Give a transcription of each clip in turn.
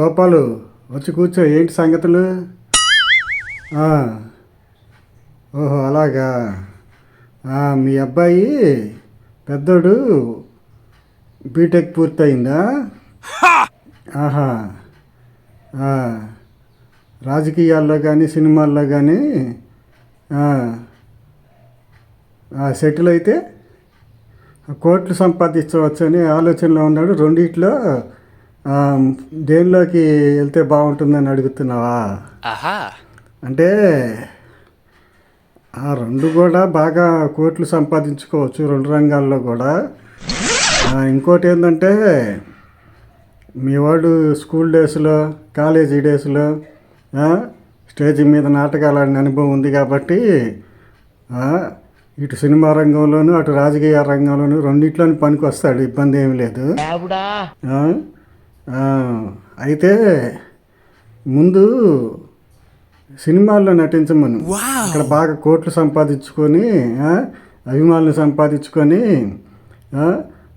గోపాలు వచ్చి కూర్చో. ఏంటి సంగతులు? ఓహో అలాగా. మీ అబ్బాయి పెద్దోడు బీటెక్ పూర్తయిందా? ఆహా. రాజకీయాల్లో కానీ సినిమాల్లో కానీ సెటిల్ అయితే కోట్లు సంపాదించవచ్చు అని ఆలోచనలో ఉన్నాడు. రెండిట్లో దేనిలోకి వెళ్తే బాగుంటుందని అడుగుతున్నావా? ఆహా. అంటే ఆ రెండు కూడా బాగా కోట్లు సంపాదించుకోవచ్చు రెండు రంగాల్లో కూడా. ఇంకోటి ఏంటంటే మీ వాడు స్కూల్ డేస్లో కాలేజీ డేస్లో స్టేజ్ మీద నాటకాలు ఆడిన అనుభవం ఉంది కాబట్టి ఇటు సినిమా రంగంలోనూ అటు రాజకీయ రంగంలోనూ రెండిట్లోని పనికి వస్తాడు ఇబ్బంది ఏమి లేదు. అయితే ముందు సినిమాల్లో నటించమను. అక్కడ బాగా కోట్లు సంపాదించుకొని అభిమానులు సంపాదించుకొని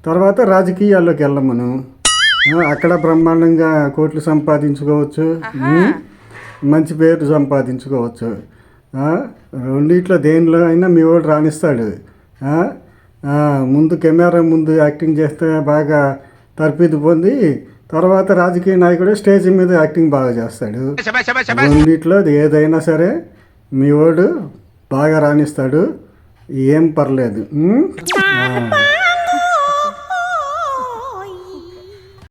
తర్వాత రాజకీయాల్లోకి వెళ్ళమను. అక్కడ బ్రహ్మాండంగా కోట్లు సంపాదించుకోవచ్చు. మంచి పేరు సంపాదించుకోవచ్చు. రెండిట్లో దేనిలో అయినా మీ వాడు రాణిస్తాడు. ముందు కెమెరా ముందు యాక్టింగ్ చేస్తే బాగా తర్ఫీదు పొంది తర్వాత రాజకీయ నాయకుడు స్టేజ్ మీద యాక్టింగ్ బాగా చేస్తాడు. రెండిట్లో ఏదైనా సరే మీ వాడు బాగా రాణిస్తాడు. ఏం పర్లేదు.